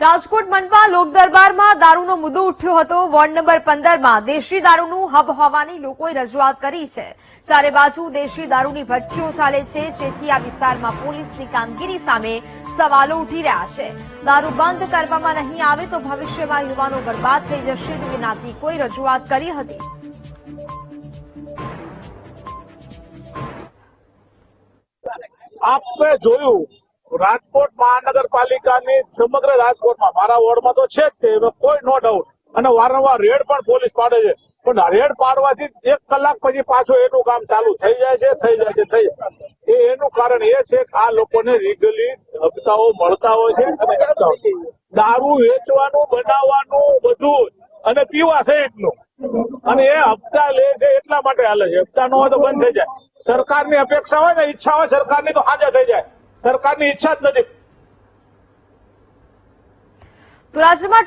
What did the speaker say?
રાજકોટ મનપા લોકદરબારમાં દારૂનો મુદ્દો ઉઠ્યો હતો. વોર્ડ નંબર પંદરમાં દેશી દારૂનું હબ હોવાની લોકોએ રજૂઆત કરી છે. ચારે બાજુ દેશી દારૂની ભઠ્ઠીઓ ચાલે છે. જેથી આ વિસ્તારમાં પોલીસની કામગીરી સામે સવાલો ઉઠી રહ્યા છે. દારૂ બંધ કરવામાં નહીં આવે તો ભવિષ્યમાં યુવાનો બરબાદ થઈ જશે તેવી નાગરિકોએ રજૂઆત કરી હતી. આપે જોયું રાજકોટ મહાનગરપાલિકાની સમગ્ર રાજકોટમાં, મારા વોર્ડમાં તો છે જ તે કોઈ નો ડાઉટ અને વારંવાર રેડ પણ પોલીસ પાડે છે. પણ રેડ પાડવાથી એક કલાક પછી પાછું એનું કામ ચાલુ થઈ જાય છે, થઈ જાય છે, થઈ એ એનું કારણ એ છે કે આ લોકોને લીગલી હપ્તાઓ મળતા હોય છે છે. દારૂ વેચવાનું, બનાવવાનું, બધું. અને પીવા સહિતનું. અને એ હપ્તા લે છે એટલા માટે હાલે છે. હપ્તા ન હોય તો બંધ થઈ જાય. સરકારની અપેક્ષા હોય ને, ઈચ્છા હોય સરકારની તો હાજર થઈ જાય. સરકારની ઈચ્છા જ નથી. તો રાજ્યમાં